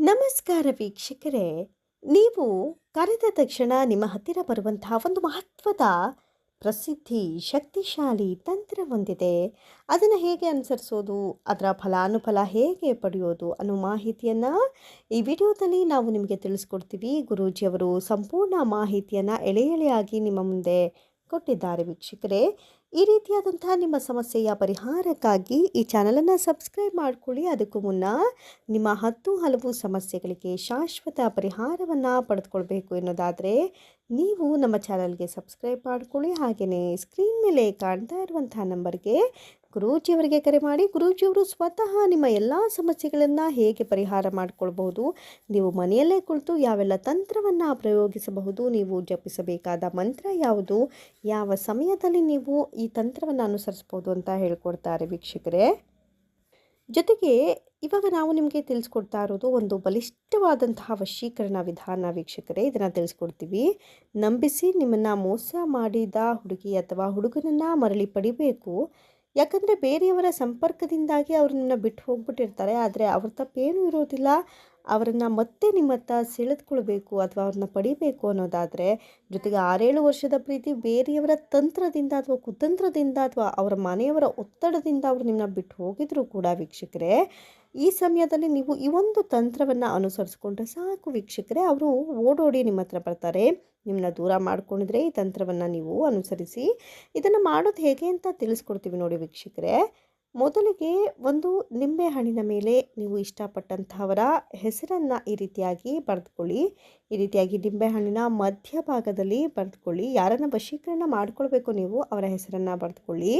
ನಮಸ್ಕಾರ ವೀಕ್ಷಕರೇ, ನೀವು ಕರೆದ ತಕ್ಷಣ ನಿಮ್ಮ ಹತ್ತಿರ ಬರುವಂತಹ ಒಂದು ಮಹತ್ವದ ಪ್ರಸಿದ್ಧಿ, ಶಕ್ತಿಶಾಲಿ ತಂತ್ರ ಹೊಂದಿದೆ. ಅದನ್ನು ಹೇಗೆ ಅನುಸರಿಸೋದು, ಅದರ ಫಲಾನುಫಲ ಹೇಗೆ ಪಡೆಯೋದು ಅನ್ನೋ ಮಾಹಿತಿಯನ್ನು ಈ ವಿಡಿಯೋದಲ್ಲಿ ನಾವು ನಿಮಗೆ ತಿಳಿಸ್ಕೊಡ್ತೀವಿ. ಗುರೂಜಿಯವರು ಸಂಪೂರ್ಣ ಮಾಹಿತಿಯನ್ನು ಎಳೆ ಎಳೆಯಾಗಿ ನಿಮ್ಮ ಮುಂದೆ ಕೊಟ್ಟಿದ್ದಾರೆ ವೀಕ್ಷಕರೇ. ಈ ರೀತಿಯಾದಂತಹ ನಿಮ್ಮ ಸಮಸ್ಯೆಯ ಪರಿಹಾರಕ್ಕಾಗಿ ಈ ಚಾನಲನ್ನು ಸಬ್ಸ್ಕ್ರೈಬ್ ಮಾಡಿಕೊಳ್ಳಿ. ಅದಕ್ಕೂ ಮುನ್ನ ನಿಮ್ಮ ಹತ್ತು ಹಲವು ಸಮಸ್ಯೆಗಳಿಗೆ ಶಾಶ್ವತ ಪರಿಹಾರವನ್ನು ಪಡೆದುಕೊಳ್ಬೇಕು ಎನ್ನೋದಾದರೆ ನೀವು ನಮ್ಮ ಚಾನಲ್ಗೆ ಸಬ್ಸ್ಕ್ರೈಬ್ ಮಾಡಿಕೊಳ್ಳಿ. ಹಾಗೆಯೇ ಸ್ಕ್ರೀನ್ ಮೇಲೆ ಕಾಣ್ತಾ ಇರುವಂತಹ ನಂಬರ್ಗೆ ಗುರೂಜಿಯವರಿಗೆ ಕರೆ ಮಾಡಿ ಗುರೂಜಿಯವರು ಸ್ವತಃ ನಿಮ್ಮ ಎಲ್ಲ ಸಮಸ್ಯೆಗಳನ್ನು ಹೇಗೆ ಪರಿಹಾರ ಮಾಡಿಕೊಳ್ಬಹುದು? ನೀವು ಮನೆಯಲ್ಲೇ ಕುಳಿತು ಯಾವೆಲ್ಲ ತಂತ್ರವನ್ನು ಪ್ರಯೋಗಿಸಬಹುದು? ನೀವು ಜಪಿಸಬೇಕಾದ ಮಂತ್ರ ಯಾವುದು? ಯಾವ ಸಮಯದಲ್ಲಿ ನೀವು ಈ ತಂತ್ರವನ್ನು ಅನುಸರಿಸ್ಬೋದು ಅಂತ ಹೇಳ್ಕೊಡ್ತಾರೆ ವೀಕ್ಷಕರೇ. ಜೊತೆಗೆ ಇವಾಗ ನಾವು ನಿಮಗೆ ತಿಳಿಸ್ಕೊಡ್ತಾ ಇರೋದು ಒಂದು ಬಲಿಷ್ಠವಾದಂತಹ ವಶೀಕರಣ ವಿಧಾನ ವೀಕ್ಷಕರೇ, ಇದನ್ನು ತಿಳಿಸ್ಕೊಡ್ತೀವಿ. ನಂಬಿಸಿ ನಿಮ್ಮನ್ನು ಮೋಸ ಮಾಡಿದ ಹುಡುಗಿ ಅಥವಾ ಹುಡುಗನನ್ನು ಮರಳಿ ಪಡಿಬೇಕು. ಯಾಕಂದರೆ ಬೇರೆಯವರ ಸಂಪರ್ಕದಿಂದಾಗಿ ಅವ್ರನ್ನ ಬಿಟ್ಟು ಹೋಗ್ಬಿಟ್ಟಿರ್ತಾರೆ ಆದರೆ ಅವ್ರ ತಪ್ಪೇನೂ ಇರೋದಿಲ್ಲ. ಅವರನ್ನು ಮತ್ತೆ ನಿಮ್ಮತ್ತ ಸೆಳೆದುಕೊಳ್ಬೇಕು ಅಥವಾ ಅವ್ರನ್ನ ಪಡಿಬೇಕು ಅನ್ನೋದಾದರೆ, ಜೊತೆಗೆ ಆರೇಳು ವರ್ಷದ ಪ್ರೀತಿ ಬೇರೆಯವರ ತಂತ್ರದಿಂದ ಅಥವಾ ಕುತಂತ್ರದಿಂದ ಅಥವಾ ಅವರ ಮನೆಯವರ ಒತ್ತಡದಿಂದ ಅವರು ನಿಮ್ಮನ್ನ ಬಿಟ್ಟು ಹೋಗಿದ್ರು ಕೂಡ ವೀಕ್ಷಕರೇ, ಈ ಸಮಯದಲ್ಲಿ ನೀವು ಈ ಒಂದು ತಂತ್ರವನ್ನು ಅನುಸರಿಸ್ಕೊಂಡ್ರೆ ಸಾಕು ವೀಕ್ಷಕರೇ. ಅವರು ಓಡೋಡಿ ನಿಮ್ಮ ಹತ್ರ ಬರ್ತಾರೆ. ನಿಮ್ಮನ್ನ ದೂರ ಮಾಡ್ಕೊಂಡಿದ್ರೆ ಈ ತಂತ್ರವನ್ನು ನೀವು ಅನುಸರಿಸಿ ಇದನ್ನು ಮಾಡೋದು ಹೇಗೆ ಅಂತ ತಿಳಿಸ್ಕೊಡ್ತೀವಿ ನೋಡಿ ವೀಕ್ಷಕರೇ. ಮೊದಲಿಗೆ ಒಂದು ನಿಂಬೆ ಹಣ್ಣಿನ ಮೇಲೆ ನೀವು ಇಷ್ಟಪಟ್ಟಂಥವರ ಹೆಸರನ್ನು ಈ ರೀತಿಯಾಗಿ ಬರೆದುಕೊಳ್ಳಿ. ಈ ರೀತಿಯಾಗಿ ನಿಂಬೆ ಹಣ್ಣಿನ ಮಧ್ಯಭಾಗದಲ್ಲಿ ಬರೆದುಕೊಳ್ಳಿ. ಯಾರನ್ನು ವಶೀಕರಣ ಮಾಡ್ಕೊಳ್ಬೇಕು ನೀವು ಅವರ ಹೆಸರನ್ನು ಬರೆದುಕೊಳ್ಳಿ.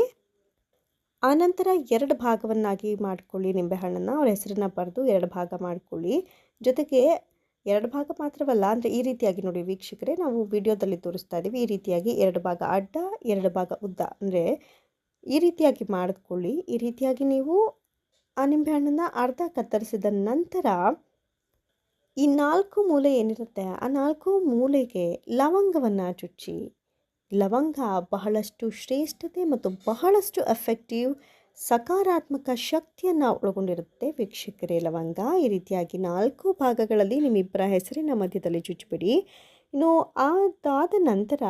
ಆನಂತರ ಎರಡು ಭಾಗವನ್ನಾಗಿ ಮಾಡಿಕೊಳ್ಳಿ ನಿಂಬೆಹಣ್ಣನ್ನು ಅವರ ಹೆಸರನ್ನು ಬರೆದು ಎರಡು ಭಾಗ ಮಾಡಿಕೊಳ್ಳಿ. ಜೊತೆಗೆ ಎರಡು ಭಾಗ ಮಾತ್ರವಲ್ಲ, ಅಂದರೆ ಈ ರೀತಿಯಾಗಿ ನೋಡಿ ವೀಕ್ಷಕರೇ, ನಾವು ವಿಡಿಯೋದಲ್ಲಿ ತೋರಿಸ್ತಾ ಇದ್ದೀವಿ ಈ ರೀತಿಯಾಗಿ ಎರಡು ಭಾಗ ಅಡ್ಡ, ಎರಡು ಭಾಗ ಉದ್ದ. ಅಂದರೆ ಈ ರೀತಿಯಾಗಿ ಮಾಡಿಕೊಳ್ಳಿ. ಈ ರೀತಿಯಾಗಿ ನೀವು ಆ ನಿಂಬೆಹಣ್ಣನ್ನು ಅರ್ಧ ಕತ್ತರಿಸಿದ ನಂತರ ಈ ನಾಲ್ಕು ಮೂಲೆ ಏನಿರುತ್ತೆ? ಆ ನಾಲ್ಕು ಮೂಲೆಗೆ ಲವಂಗವನ್ನು ಚುಚ್ಚಿ. ಲವಂಗ ಬಹಳಷ್ಟು ಶ್ರೇಷ್ಠತೆ ಮತ್ತು ಬಹಳಷ್ಟು ಎಫೆಕ್ಟಿವ್ ಸಕಾರಾತ್ಮಕ ಶಕ್ತಿಯನ್ನು ಒಳಗೊಂಡಿರುತ್ತೆ ವೀಕ್ಷಕರೇ. ಲವಂಗ ಈ ರೀತಿಯಾಗಿ ನಾಲ್ಕು ಭಾಗಗಳಲ್ಲಿ ನಿಮ್ಮಿಬ್ಬರ ಹೆಸರಿನ ಮಧ್ಯದಲ್ಲಿ ಚುಚ್ಚಿಬಿಡಿ. ಇನ್ನು ಅದಾದ ನಂತರ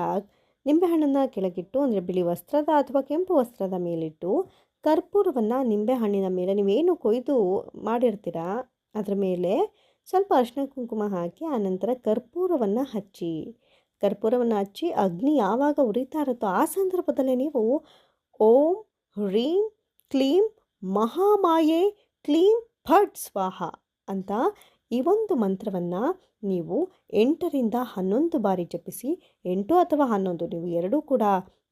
ನಿಂಬೆಹಣ್ಣನ್ನು ಕೆಳಗಿಟ್ಟು ಅಂದರೆ ಬಿಳಿ ವಸ್ತ್ರದ ಅಥವಾ ಕೆಂಪು ವಸ್ತ್ರದ ಮೇಲಿಟ್ಟು ಕರ್ಪೂರವನ್ನು ನಿಂಬೆಹಣ್ಣಿನ ಮೇಲೆ ನೀವೇನು ಕೊಯ್ದು ಮಾಡಿರ್ತೀರ ಅದರ ಮೇಲೆ ಸ್ವಲ್ಪ ಅರಿಶಿನ ಕುಂಕುಮ ಹಾಕಿ ಆನಂತರ ಕರ್ಪೂರವನ್ನು ಹಚ್ಚಿ. ಕರ್ಪೂರವನ್ನು ಹಚ್ಚಿ ಅಗ್ನಿ ಯಾವಾಗ ಉರಿತಾ ಇರುತ್ತೋ ಆ ಸಂದರ್ಭದಲ್ಲಿ ನೀವು ಓಂ ಹ್ರೀಂ ಕ್ಲೀಂ ಮಹಾಮಾಯೆ ಕ್ಲೀಂ ಫಟ್ ಸ್ವಾಹ ಅಂತ ಈ ಒಂದು ಮಂತ್ರವನ್ನು ನೀವು ಎಂಟರಿಂದ ಹನ್ನೊಂದು ಬಾರಿ ಜಪಿಸಿ, ಎಂಟು ಅಥವಾ ಹನ್ನೊಂದು, ನೀವು ಎರಡೂ ಕೂಡ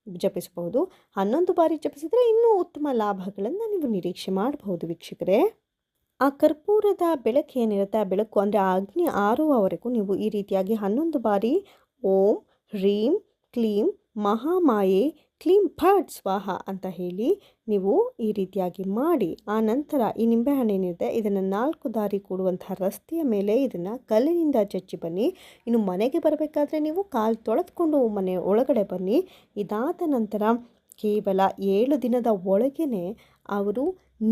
ಜಪಿಸಬಹುದು. ಹನ್ನೊಂದು ಬಾರಿ ಜಪಿಸಿದರೆ ಇನ್ನೂ ಉತ್ತಮ ಲಾಭಗಳನ್ನು ನೀವು ನಿರೀಕ್ಷೆ ಮಾಡಬಹುದು ವೀಕ್ಷಕರೇ. ಆ ಕರ್ಪೂರದ ಬೆಳಕು ಏನಿರುತ್ತೆ? ಆ ಬೆಳಕು ಅಂದರೆ ಆ ಅಗ್ನಿ ಆರುವವರೆಗೂ ನೀವು ಈ ರೀತಿಯಾಗಿ ಹನ್ನೊಂದು ಬಾರಿ ಓಂ, ಹ್ರೀಂ, ಕ್ಲೀಂ, ಮಹಾಮಾಯೆ ಕ್ಲೀಂ ಫಟ್ ಸ್ವಾಹ ಅಂತ ಹೇಳಿ ನೀವು ಈ ರೀತಿಯಾಗಿ ಮಾಡಿ, ಆ ನಂತರ ಈ ನಿಂಬೆಹಣ್ಣೇನಿದೆ ಇದನ್ನು ನಾಲ್ಕು ದಾರಿ ಕೂಡುವಂತಹ ರಸ್ತೆಯ ಮೇಲೆ ಇದನ್ನು ಕಲ್ಲಿನಿಂದ ಚಚ್ಚಿ ಬನ್ನಿ. ಇನ್ನು ಮನೆಗೆ ಬರಬೇಕಾದ್ರೆ ನೀವು ಕಾಲು ತೊಳೆದುಕೊಂಡು ಮನೆ ಒಳಗಡೆ ಬನ್ನಿ. ಇದಾದ ನಂತರ ಕೇವಲ ಏಳು ದಿನದ ಒಳಗೇ ಅವರು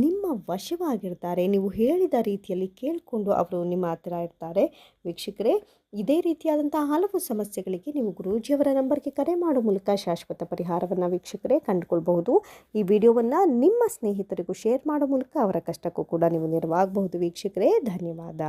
ನಿಮ್ಮ ವಶವಾಗಿರ್ತಾರೆ. ನೀವು ಹೇಳಿದ ರೀತಿಯಲ್ಲಿ ಕೇಳಿಕೊಂಡು ಅವರು ನಿಮ್ಮ ಹತ್ತಿರ ಇರ್ತಾರೆ. ವೀಕ್ಷಕರೇ, ಇದೇ ರೀತಿಯಾದಂಥ ಹಲವು ಸಮಸ್ಯೆಗಳಿಗೆ ನೀವು ಗುರೂಜಿಯವರ ನಂಬರ್ಗೆ ಕರೆ ಮಾಡೋ ಮೂಲಕ ಶಾಶ್ವತ ಪರಿಹಾರವನ್ನು ವೀಕ್ಷಕರೇ ಕಂಡುಕೊಳ್ಬಹುದು. ಈ ವಿಡಿಯೋವನ್ನು ನಿಮ್ಮ ಸ್ನೇಹಿತರಿಗೂ ಶೇರ್ ಮಾಡೋ ಮೂಲಕ ಅವರ ಕಷ್ಟಕ್ಕೂ ಕೂಡ ನೀವು ನೆರವಾಗಬಹುದು. ವೀಕ್ಷಕರೇ, ಧನ್ಯವಾದ.